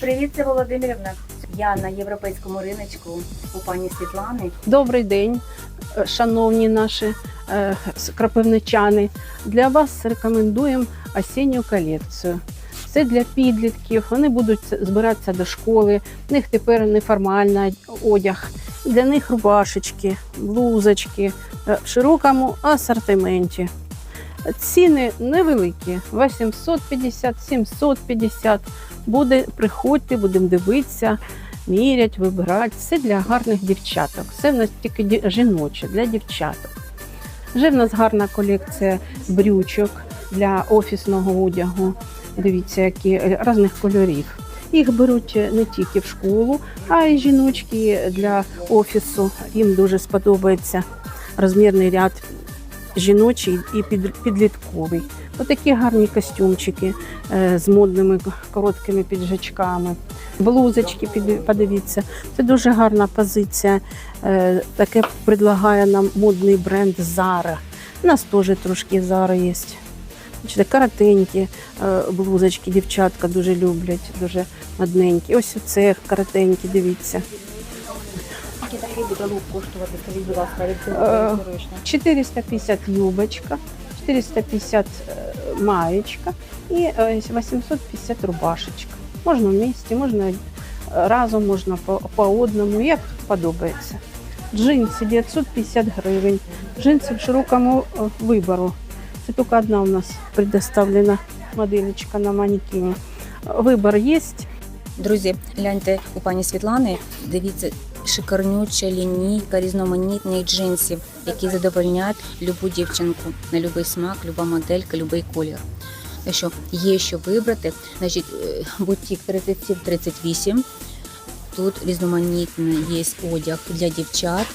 Привіт, це Володимирівна. Я на європейському риночку у пані Світлани. Добрий день, е, шановні наші е, кропивничани. Для вас рекомендуємо осінню колекцію. Це для підлітків. Вони будуть збиратися до школи. В них тепер неформальний одяг. Для них рубашечки, блузочки е, в широкому асортименті. Ціни невеликі: 850-750. Буде приходьте, будемо дивитися мірять, вибирати. Все для гарних дівчаток. Все в нас тільки жіноче для дівчаток. Вже в нас гарна колекція брючок для офісного одягу. Дивіться, які різних кольорів. Їх беруть не тільки в школу, а й жіночки для офісу. Їм дуже сподобається розмірний ряд жіночий і під- підлітковий. Отакі гарні костюмчики е, з модними короткими піджачками блузочки, подивіться. Це дуже гарна позиція. Е, Таке предлагає нам модний бренд Zara. У нас теж трошки Zara є. Коротенькі е, блузочки, дівчатка дуже люблять, дуже модненькі. Ось оце коротенькі, дивіться. Скільки такий буде лук коштувати? Скажіть, будь ласка, від Е, цього 450 юбочка, 450 е, маєчка і е, 850 рубашечка. Можна вместе, можна е, разом, можна по, по одному, як подобається. Джинси 950 гривень. Джинси в широкому е, вибору. Це тільки одна у нас предоставлена моделечка на манекені. Вибор є. Друзі, гляньте у пані Світлани. Дивіться, шикарнюча лінійка різноманітних джинсів, які задовольняють любу дівчинку на будь-який смак, люба моделька, будь-який колір. Що є що вибрати. Значить, е, бутік 37-38. Тут різноманітний є одяг для дівчат,